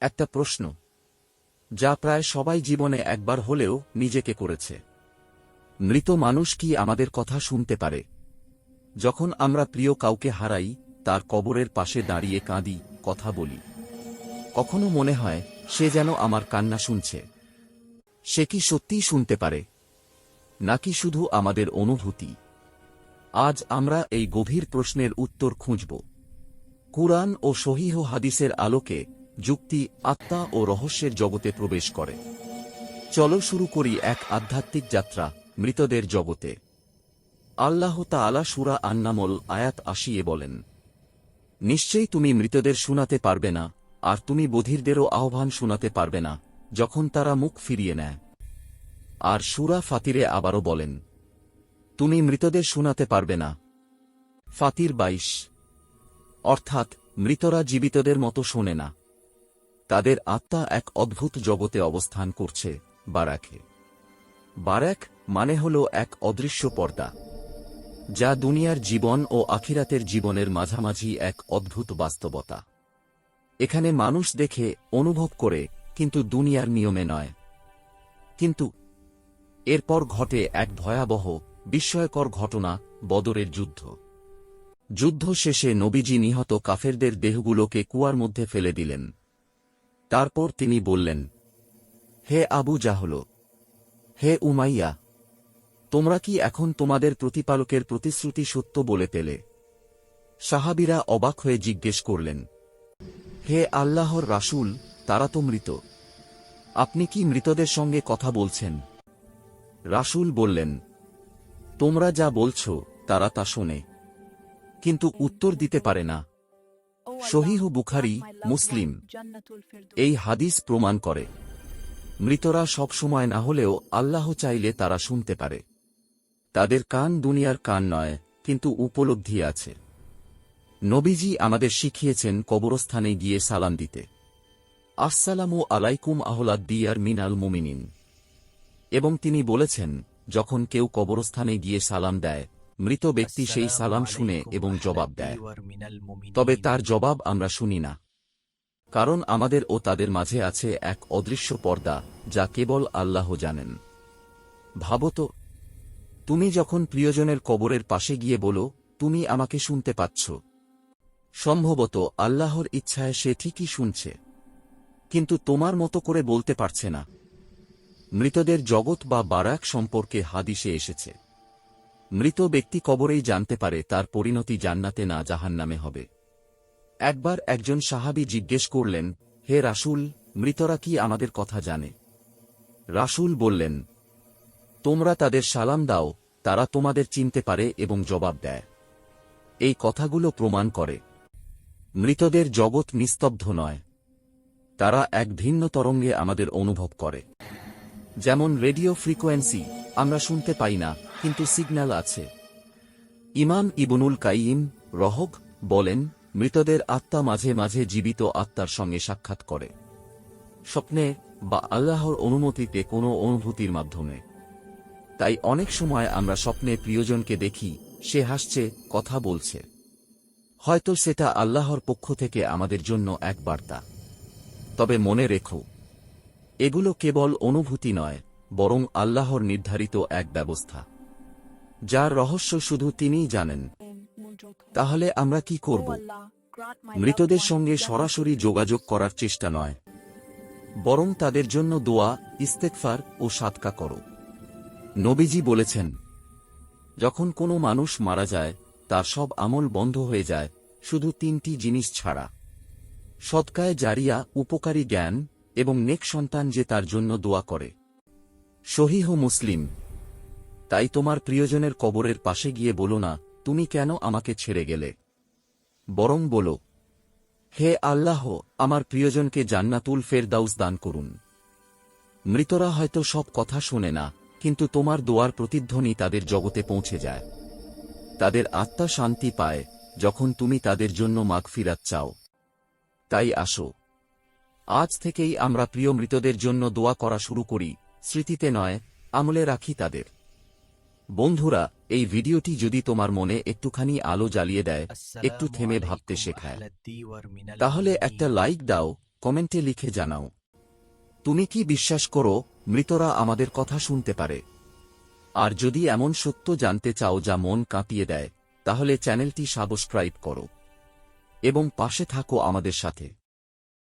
একটা প্রশ্ন, যা প্রায় সবাই জীবনে একবার হলেও নিজেকে করেছে। মৃত মানুষ কি আমাদের কথা শুনতে পারে? যখন আমরা প্রিয় কাউকে হারাই, তার কবরের পাশে দাঁড়িয়ে কাঁদি, কথা বলি। কখনো মনে হয়, সে যেন আমার কান্না শুনছে। সে কি সত্যিই শুনতে পারে? নাকি শুধু আমাদের অনুভূতি? আজ আমরা এই গভীর প্রশ্নের উত্তর খুঁজব। কুরআন ও সহিহ হাদিসের আলোকে যুক্তি আত্মা ও রহস্যের জগতে প্রবেশ করে। চলো শুরু করি এক আধ্যাত্মিক যাত্রা, মৃতদের জগতে। আল্লাহ তাআলা সুরা আন্নামল আয়াত আসিয়ে বলেন, নিশ্চয়ই তুমি মৃতদের শোনাতে পারবে না, আর তুমি বধিরদেরও আহ্বান শোনাতে পারবে না, যখন তারা মুখ ফিরিয়ে নেয়। আর সুরা ফাতিরে আবারও বলেন, তুমি মৃতদের শোনাতে পারবে না। ফাতির বাইশ, অর্থাৎ মৃতরা জীবিতদের মতো শোনে না। তাদের আত্মা এক অদ্ভুত জগতে অবস্থান করছে, বারাকে। বারাক মানে হল এক অদৃশ্য পর্দা, যা দুনিয়ার জীবন ও আখিরাতের জীবনের মাঝামাঝি এক অদ্ভুত বাস্তবতা। এখানে মানুষ দেখে, অনুভব করে, কিন্তু দুনিয়ার নিয়মে নয়। কিন্তু এরপর ঘটে এক ভয়াবহ, বিস্ময়কর ঘটনা, বদরের যুদ্ধ। যুদ্ধ শেষে নবীজি নিহত কাফেরদের দেহগুলোকে কুয়ার মধ্যে ফেলে দিলেন। তারপর তিনি বললেন, হে আবু জাহল, হে উমাইয়া, তোমরা কি এখন তোমাদের প্রতিপালকের প্রতিশ্রুতি সত্য বলে পেলে? সাহাবিরা অবাক হয়ে জিজ্ঞেস করলেন, হে আল্লাহর রাসূল, তারা তো মৃত। আপনি কি মৃতদের সঙ্গে কথা বলছেন? রাসূল বললেন, তোমরা যা বলছ, তারা তা শোনে, কিন্তু উত্তর দিতে পারে না। সহিহ বুখারি, মুসলিম, এই হাদিস প্রমাণ করে। মৃতরা সব সময় না হলেও আল্লাহ চাইলে তারা শুনতে পারে। তাদের কান দুনিয়ার কান নয়, কিন্তু উপলব্ধি আছে। নবীজি আমাদের শিখিয়েছেন কবরস্থানে গিয়ে সালাম দিতে। আসসালামু আলাইকুম আহলাদ দিয়ার মিনাল মুমিনিন। এবং তিনি বলেছেন, যখন কেউ কবরস্থানে গিয়ে সালাম দেয় মৃত ব্যক্তি সেই সালাম শুনে এবং জবাব দেয়। তবে তার জবাব আমরা শুনি না। কারণ আমাদের ও তাদের মাঝে আছে এক অদৃশ্য পর্দা যা কেবল আল্লাহ জানেন। ভাবো তো তুমি যখন প্রিয়জনের কবরের পাশে গিয়ে বলো তুমি আমাকে শুনতে পাচ্ছ? সম্ভবত আল্লাহর ইচ্ছায় সে ঠিকই শুনছে। কিন্তু তোমার মতো করে বলতে পারছে না। মৃতদের জগৎ বা বারাক সম্পর্কে হাদিসে এসেছে। মৃত ব্যক্তি কবরেই জানতে পারে তার পরিণতি জান্নাতে না জাহান্নামে হবে। একবার একজন সাহাবি জিজ্ঞেস করলেন, হে রাসূল, মৃতরা কি আমাদের কথা জানে? রাসূল বললেন, তোমরা তাদের সালাম দাও, তারা তোমাদের চিনতে পারে এবং জবাব দেয়। এই কথাগুলো প্রমাণ করে, মৃতদের জগৎ নিস্তব্ধ নয়। তারা এক ভিন্ন তরঙ্গে আমাদের অনুভব করে। যেমন রেডিও ফ্রিকোয়েন্সি আমরা শুনতে পাই না, কিন্তু সিগন্যাল আছে। ইমাম ইবনুল কাইম রহক বলেন, মৃতদের আত্মা মাঝে মাঝে জীবিত আত্মার সঙ্গে সাক্ষাৎ করে। স্বপ্নে বা আল্লাহর অনুমতিতে কোনো অনুভূতির মাধ্যমে। তাই অনেক সময় আমরা স্বপ্নে প্রিয়জনকে দেখি, সে হাসছে, কথা বলছে। হয়তো সেটা আল্লাহর পক্ষ থেকে আমাদের জন্য এক বার্তা। তবে মনে রেখো, এগুলো কেবল অনুভূতি নয় বরং আল্লাহর নির্ধারিত এক ব্যবস্থা। যার রহস্য শুধু তিনিই জানেন। তাহলে আমরা কি করব? মৃতদের সঙ্গে সরাসরি যোগাযোগ করার চেষ্টা নয়। বরং তাদের জন্য দোয়া ইস্তেকফার ও সাতকা করো। নবীজি বলেছেন, যখন কোনো মানুষ মারা যায়, তার সব আমল বন্ধ হয়ে যায়, শুধু তিনটি জিনিস ছাড়া। সৎকায় জারিয়া, উপকারী জ্ঞান এবং নেক সন্তান যে তার জন্য দোয়া করে। সহিহ মুসলিম। তাই তোমার প্রিয়জনের কবরের পাশে গিয়ে বলো না, তুমি কেন আমাকে ছেড়ে গেলে? বরং বলো, হে আল্লাহ, আমার প্রিয়জনকে জান্নাতুল ফেরদাউস দান করুন। মৃতরা হয়তো সব কথা শোনে না, কিন্তু তোমার দোয়ার প্রতিধ্বনি তাদের জগতে পৌঁছে যায়। তাদের আত্মা শান্তি পায়, যখন তুমি তাদের জন্য মাগফিরাত চাও। তাই আসো। আজ থেকেই আমরা প্রিয় মৃতদের জন্য দোয়া করা শুরু করি স্মৃতিতে নয় আমলে রাখি তাদের। বন্ধুরা এই ভিডিওটি যদি তোমার মনে একটুখানি আলো জ্বালিয়ে দেয় একটু থেমে ভাবতে শেখায়। তাহলে একটা লাইক দাও কমেন্টে লিখে জানাও। তুমি কি বিশ্বাস করো মৃতরা আমাদের কথা শুনতে পারে? আর যদি এমন সত্য জানতে চাও যা মন কাঁপিয়ে দেয় তাহলে চ্যানেলটি সাবস্ক্রাইব করো। এবং পাশে থাকো আমাদের সাথে।